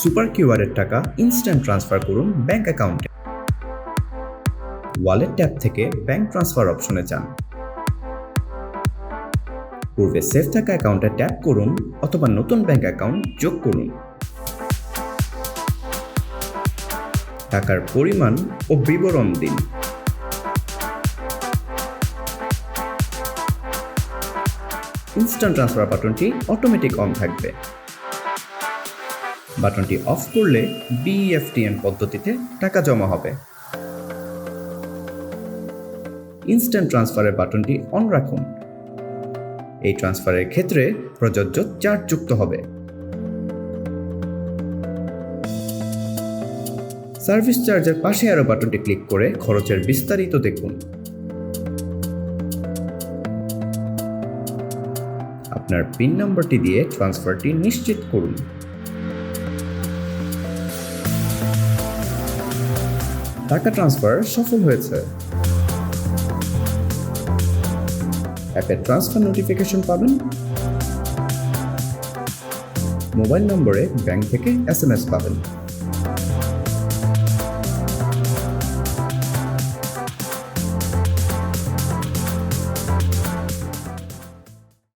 Super কিউআরের টাকা instant transfer করুন ব্যাঙ্ক অ্যাকাউন্টে। ওয়ালেট ট্যাব থেকে ব্যাঙ্ক ট্রান্সফার অপশনে যান। পূর্বে সেভ থাকা অ্যাকাউন্টে ট্যাপ করুন অথবা নতুন ব্যাংক অ্যাকাউন্ট যোগ করুন। টাকার পরিমাণ ও বিবরণ দিন। ইনস্ট্যান্ট ট্রান্সফার বাটনটি অটোমেটিক অন থাকবে। বাটনটি অফ করলে বিইএফটিএন পদ্ধতিতে টাকা জমা হবে। ইনস্ট্যান্ট ট্রান্সফারের বাটনটি অন রাখুন। এই ট্রান্সফারের ক্ষেত্রে প্রযোজ্য চার্জ যুক্ত হবে। সার্ভিস চার্জের পাশে আরও বাটনটি ক্লিক করে খরচের বিস্তারিত দেখুন। আপনার পিন নম্বরটি দিয়ে ট্রান্সফারটি নিশ্চিত করুন। টাকা ট্রান্সফার সফল হয়েছে। অ্যাপের ট্রান্সফার নোটিফিকেশন পাবেন। মোবাইল নম্বরে ব্যাংক থেকে এস পাবেন।